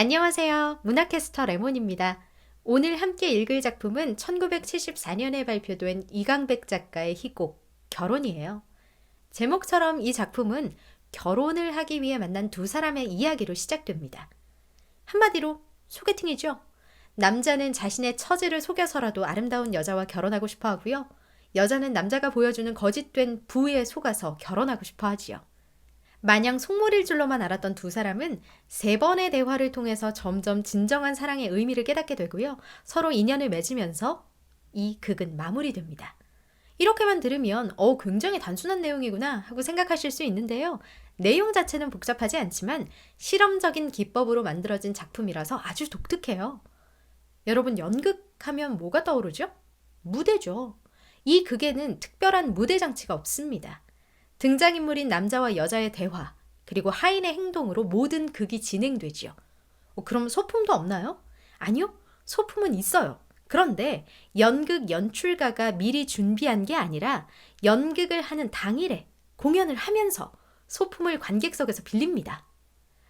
안녕하세요. 문화캐스터 레몬입니다. 오늘 함께 읽을 작품은 1974년에 발표된 이강백 작가의 희곡 결혼이에요. 제목처럼 이 작품은 결혼을 하기 위해 만난 두 사람의 이야기로 시작됩니다. 한마디로 소개팅이죠. 남자는 자신의 처지를 속여서라도 아름다운 여자와 결혼하고 싶어 하고요. 여자는 남자가 보여주는 거짓된 부에 속아서 결혼하고 싶어 하지요. 마냥 속물일 줄로만 알았던 두 사람은 세 번의 대화를 통해서 점점 진정한 사랑의 의미를 깨닫게 되고요. 서로 인연을 맺으면서 이 극은 마무리됩니다. 이렇게만 들으면 어 굉장히 단순한 내용이구나 하고 생각하실 수 있는데요. 내용 자체는 복잡하지 않지만 실험적인 기법으로 만들어진 작품이라서 아주 독특해요. 여러분 연극하면 뭐가 떠오르죠? 무대죠. 이 극에는 특별한 무대 장치가 없습니다. 등장인물인 남자와 여자의 대화, 그리고 하인의 행동으로 모든 극이 진행되지요. 어, 그럼 소품도 없나요? 아니요. 소품은 있어요. 그런데 연극 연출가가 미리 준비한 게 아니라 연극을 하는 당일에 공연을 하면서 소품을 관객석에서 빌립니다.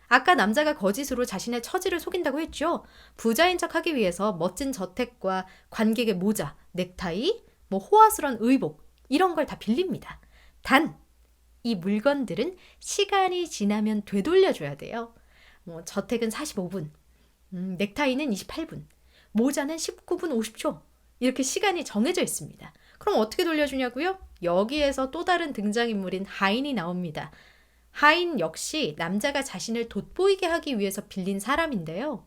아까 남자가 거짓으로 자신의 처지를 속인다고 했죠. 부자인 척 하기 위해서 멋진 저택과 관객의 모자, 넥타이, 뭐 호화스러운 의복, 이런 걸 다 빌립니다. 단, 이 물건들은 시간이 지나면 되돌려줘야 돼요. 뭐 저택은 45분, 음, 넥타이는 28분, 모자는 19분 50초. 이렇게 시간이 정해져 있습니다. 그럼 어떻게 돌려주냐고요? 여기에서 또 다른 등장인물인 하인이 나옵니다. 하인 역시 남자가 자신을 돋보이게 하기 위해서 빌린 사람인데요.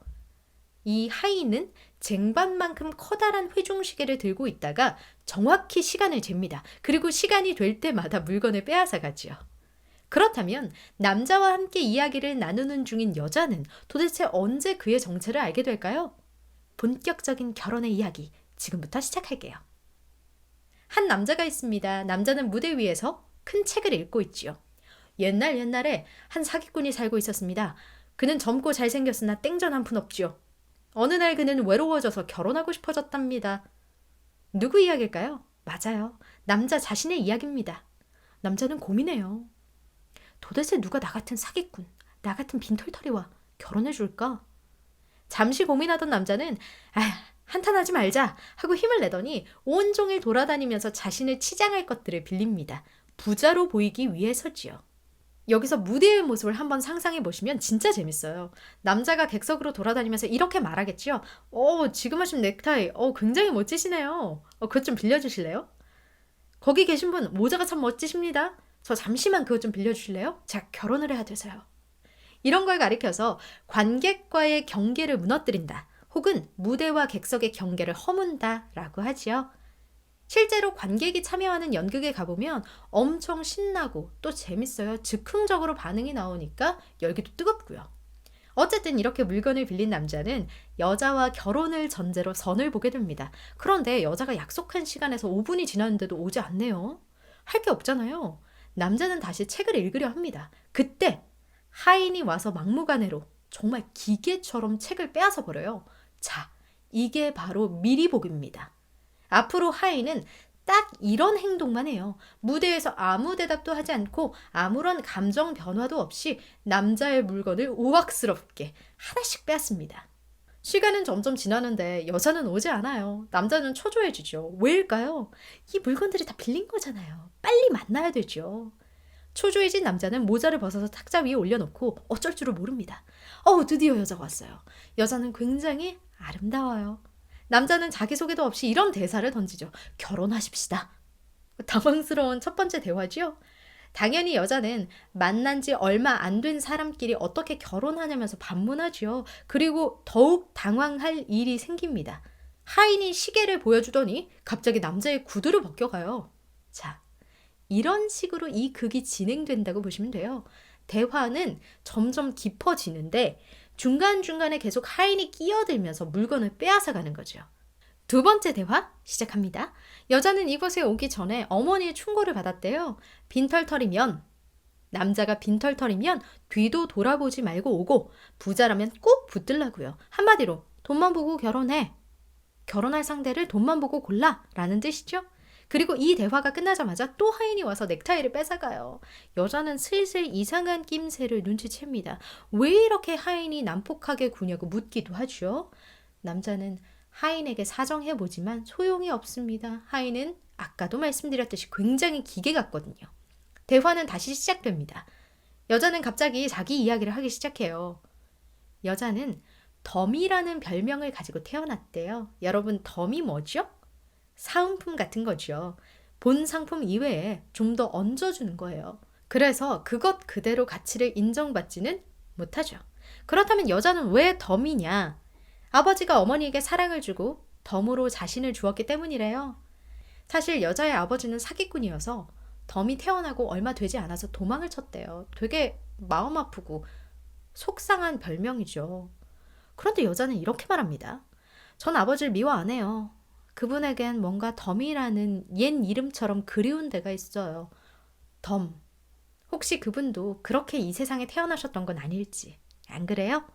이 하인은 쟁반만큼 커다란 회중시계를 들고 있다가 정확히 시간을 잽니다. 그리고 시간이 될 때마다 물건을 빼앗아 가지요. 그렇다면 남자와 함께 이야기를 나누는 중인 여자는 도대체 언제 그의 정체를 알게 될까요? 본격적인 결혼의 이야기 지금부터 시작할게요. 한 남자가 있습니다. 남자는 무대 위에서 큰 책을 읽고 있지요. 옛날 옛날에 한 사기꾼이 살고 있었습니다. 그는 젊고 잘생겼으나 땡전 한 푼 없지요. 어느 날 그는 외로워져서 결혼하고 싶어졌답니다. 누구 이야기일까요? 맞아요. 남자 자신의 이야기입니다. 남자는 고민해요. 도대체 누가 나 같은 사기꾼, 나 같은 빈털터리와 결혼해 줄까? 잠시 고민하던 남자는 아, 한탄하지 말자 하고 힘을 내더니 온종일 돌아다니면서 자신을 치장할 것들을 빌립니다. 부자로 보이기 위해서지요. 여기서 무대의 모습을 한번 상상해 보시면 진짜 재밌어요. 남자가 객석으로 돌아다니면서 이렇게 말하겠지요. 어, 지금 하신 넥타이, 어, 굉장히 멋지시네요. 어, 그것 좀 빌려주실래요? 거기 계신 분, 모자가 참 멋지십니다. 저 잠시만 그것 좀 빌려주실래요? 제가 결혼을 해야 돼서요. 이런 걸 가리켜서 관객과의 경계를 무너뜨린다. 혹은 무대와 객석의 경계를 허문다. 라고 하지요. 실제로 관객이 참여하는 연극에 가보면 엄청 신나고 또 재밌어요. 즉흥적으로 반응이 나오니까 열기도 뜨겁고요. 어쨌든 이렇게 물건을 빌린 남자는 여자와 결혼을 전제로 선을 보게 됩니다. 그런데 여자가 약속한 시간에서 5분이 지났는데도 오지 않네요. 할 게 없잖아요. 남자는 다시 책을 읽으려 합니다. 그때 하인이 와서 막무가내로 정말 기계처럼 책을 빼앗아 버려요. 자, 이게 바로 미리복입니다. 앞으로 하이는 딱 이런 행동만 해요. 무대에서 아무 대답도 하지 않고 아무런 감정 변화도 없이 남자의 물건을 우악스럽게 하나씩 빼앗습니다. 시간은 점점 지나는데 여자는 오지 않아요. 남자는 초조해지죠. 왜일까요? 이 물건들이 다 빌린 거잖아요. 빨리 만나야 되죠. 초조해진 남자는 모자를 벗어서 탁자 위에 올려놓고 어쩔 줄을 모릅니다. 어우, 드디어 여자가 왔어요. 여자는 굉장히 아름다워요. 남자는 자기소개도 없이 이런 대사를 던지죠. 결혼하십시다. 당황스러운 첫 번째 대화지요. 당연히 여자는 만난 지 얼마 안 된 사람끼리 어떻게 결혼하냐면서 반문하지요. 그리고 더욱 당황할 일이 생깁니다. 하인이 시계를 보여주더니 갑자기 남자의 구두를 벗겨가요. 자, 이런 식으로 이 극이 진행된다고 보시면 돼요. 대화는 점점 깊어지는데 중간중간에 계속 하인이 끼어들면서 물건을 빼앗아 가는 거죠. 두 번째 대화 시작합니다. 여자는 이곳에 오기 전에 어머니의 충고를 받았대요. 빈털털이면 남자가 빈털털이면 뒤도 돌아보지 말고 오고 부자라면 꼭 붙들라고요. 한마디로 돈만 보고 결혼해. 결혼할 상대를 돈만 보고 골라 라는 뜻이죠. 그리고 이 대화가 끝나자마자 또 하인이 와서 넥타이를 뺏어가요. 여자는 슬슬 이상한 낌새를 눈치챕니다. 왜 이렇게 하인이 난폭하게 구냐고 묻기도 하죠. 남자는 하인에게 사정해보지만 소용이 없습니다. 하인은 아까도 말씀드렸듯이 굉장히 기계 같거든요. 대화는 다시 시작됩니다. 여자는 갑자기 자기 이야기를 하기 시작해요. 여자는 덤이라는 별명을 가지고 태어났대요. 여러분, 덤이 뭐죠? 사은품 같은 거죠. 본 상품 이외에 좀 더 얹어주는 거예요. 그래서 그것 그대로 가치를 인정받지는 못하죠. 그렇다면 여자는 왜 덤이냐? 아버지가 어머니에게 사랑을 주고 덤으로 자신을 주었기 때문이래요. 사실 여자의 아버지는 사기꾼이어서 덤이 태어나고 얼마 되지 않아서 도망을 쳤대요. 되게 마음 아프고 속상한 별명이죠. 그런데 여자는 이렇게 말합니다. 전 아버지를 미워 안 해요. 그분에겐 뭔가 덤이라는 옛 이름처럼 그리운 데가 있어요. 덤. 혹시 그분도 그렇게 이 세상에 태어나셨던 건 아닐지. 안 그래요?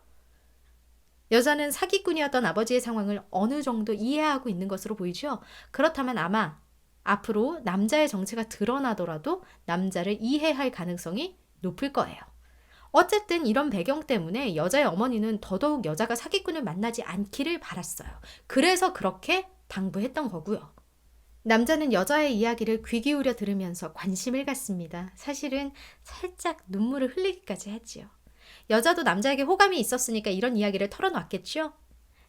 여자는 사기꾼이었던 아버지의 상황을 어느 정도 이해하고 있는 것으로 보이죠? 그렇다면 아마 앞으로 남자의 정체가 드러나더라도 남자를 이해할 가능성이 높을 거예요. 어쨌든 이런 배경 때문에 여자의 어머니는 더더욱 여자가 사기꾼을 만나지 않기를 바랐어요. 그래서 그렇게 당부했던 거고요. 남자는 여자의 이야기를 귀 기울여 들으면서 관심을 갖습니다. 사실은 살짝 눈물을 흘리기까지 했지요. 여자도 남자에게 호감이 있었으니까 이런 이야기를 털어놨겠죠?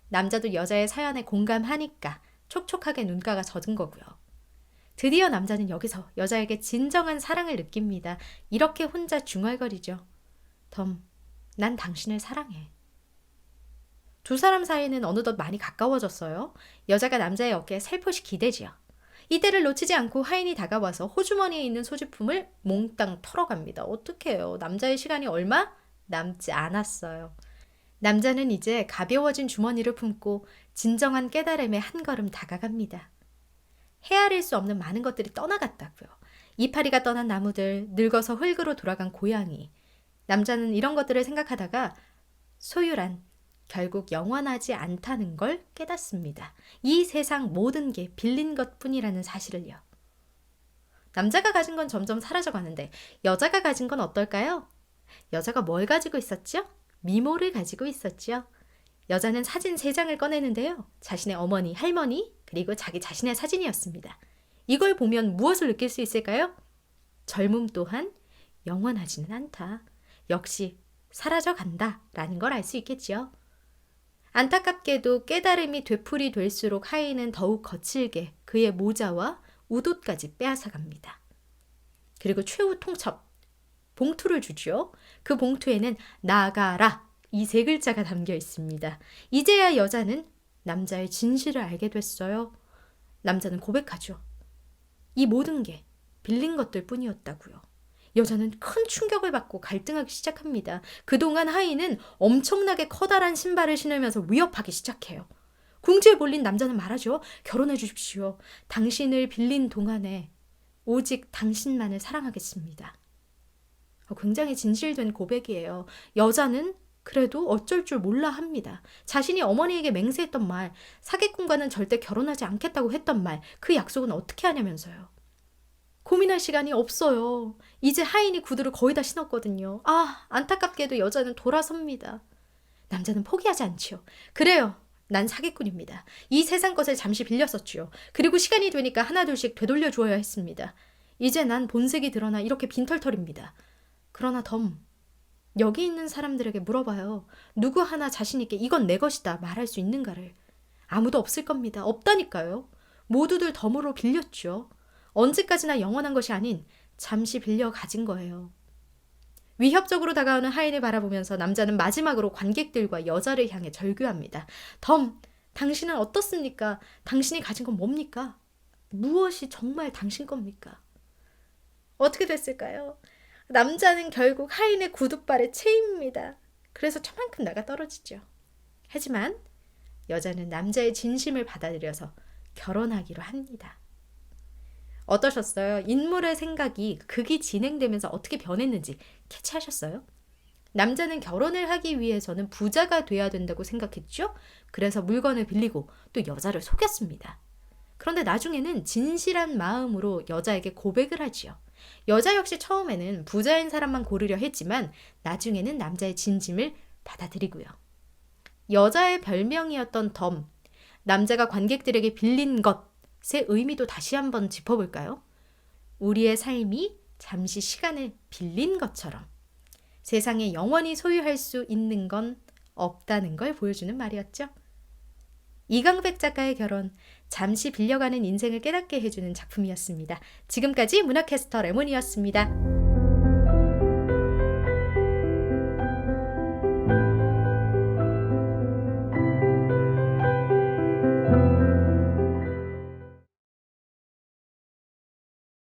남자도 여자의 사연에 공감하니까 촉촉하게 눈가가 젖은 거고요. 드디어 남자는 여기서 여자에게 진정한 사랑을 느낍니다. 이렇게 혼자 중얼거리죠. 덤, 난 당신을 사랑해. 두 사람 사이는 어느덧 많이 가까워졌어요. 여자가 남자의 어깨에 살포시 기대지요. 이때를 놓치지 않고 하인이 다가와서 호주머니에 있는 소지품을 몽땅 털어갑니다. 어떡해요. 남자의 시간이 얼마 남지 않았어요. 남자는 이제 가벼워진 주머니를 품고 진정한 깨달음에 한 걸음 다가갑니다. 헤아릴 수 없는 많은 것들이 떠나갔다고요. 이파리가 떠난 나무들, 늙어서 흙으로 돌아간 고양이. 남자는 이런 것들을 생각하다가 소유란 결국 영원하지 않다는 걸 깨닫습니다. 이 세상 모든 게 빌린 것 뿐이라는 사실을요. 남자가 가진 건 점점 사라져 가는데 여자가 가진 건 어떨까요? 여자가 뭘 가지고 있었죠? 미모를 가지고 있었죠. 여자는 사진 3장을 꺼내는데요. 자신의 어머니, 할머니, 그리고 자기 자신의 사진이었습니다. 이걸 보면 무엇을 느낄 수 있을까요? 젊음 또한 영원하지는 않다. 역시 사라져 간다. 라는 걸 알 수 있겠지요. 안타깝게도 깨달음이 되풀이 될수록 하인은 더욱 거칠게 그의 모자와 우도까지 빼앗아 갑니다. 그리고 최후 통첩, 봉투를 주죠. 그 봉투에는 나가라 이 세 글자가 담겨 있습니다. 이제야 여자는 남자의 진실을 알게 됐어요. 남자는 고백하죠. 이 모든 게 빌린 것들 뿐이었다고요. 여자는 큰 충격을 받고 갈등하기 시작합니다. 그동안 하인은 엄청나게 커다란 신발을 신으면서 위협하기 시작해요. 궁지에 몰린 남자는 말하죠. 결혼해 주십시오. 당신을 빌린 동안에 오직 당신만을 사랑하겠습니다. 어, 굉장히 진실된 고백이에요. 여자는 그래도 어쩔 줄 몰라 합니다. 자신이 어머니에게 맹세했던 말, 사기꾼과는 절대 결혼하지 않겠다고 했던 말, 그 약속은 어떻게 하냐면서요. 고민할 시간이 없어요. 이제 하인이 구두를 거의 다 신었거든요. 아, 안타깝게도 여자는 돌아섭니다. 남자는 포기하지 않지요. 그래요. 난 사기꾼입니다. 이 세상 것을 잠시 빌렸었지요. 그리고 시간이 되니까 하나둘씩 되돌려 주어야 했습니다. 이제 난 본색이 드러나 이렇게 빈털털입니다. 그러나 덤, 여기 있는 사람들에게 물어봐요. 누구 하나 자신있게 이건 내 것이다 말할 수 있는가를. 아무도 없을 겁니다. 없다니까요. 모두들 덤으로 빌렸죠. 언제까지나 영원한 것이 아닌 잠시 빌려 가진 거예요. 위협적으로 다가오는 하인을 바라보면서 남자는 마지막으로 관객들과 여자를 향해 절규합니다. 덤, 당신은 어떻습니까? 당신이 가진 건 뭡니까? 무엇이 정말 당신 겁니까? 어떻게 됐을까요? 남자는 결국 하인의 구두발에 채입니다. 그래서 저만큼 나가 떨어지죠. 하지만 여자는 남자의 진심을 받아들여서 결혼하기로 합니다. 어떠셨어요? 인물의 생각이 극이 진행되면서 어떻게 변했는지 캐치하셨어요? 남자는 결혼을 하기 위해서는 부자가 돼야 된다고 생각했죠? 그래서 물건을 빌리고 또 여자를 속였습니다. 그런데 나중에는 진실한 마음으로 여자에게 고백을 하지요. 여자 역시 처음에는 부자인 사람만 고르려 했지만 나중에는 남자의 진심을 받아들이고요. 여자의 별명이었던 덤, 남자가 관객들에게 빌린 것 의 의미도 다시 한번 짚어볼까요? 우리의 삶이 잠시 시간을 빌린 것처럼 세상에 영원히 소유할 수 있는 건 없다는 걸 보여주는 말이었죠. 이강백 작가의 결혼, 잠시 빌려가는 인생을 깨닫게 해주는 작품이었습니다. 지금까지 문화캐스터 레몬이었습니다.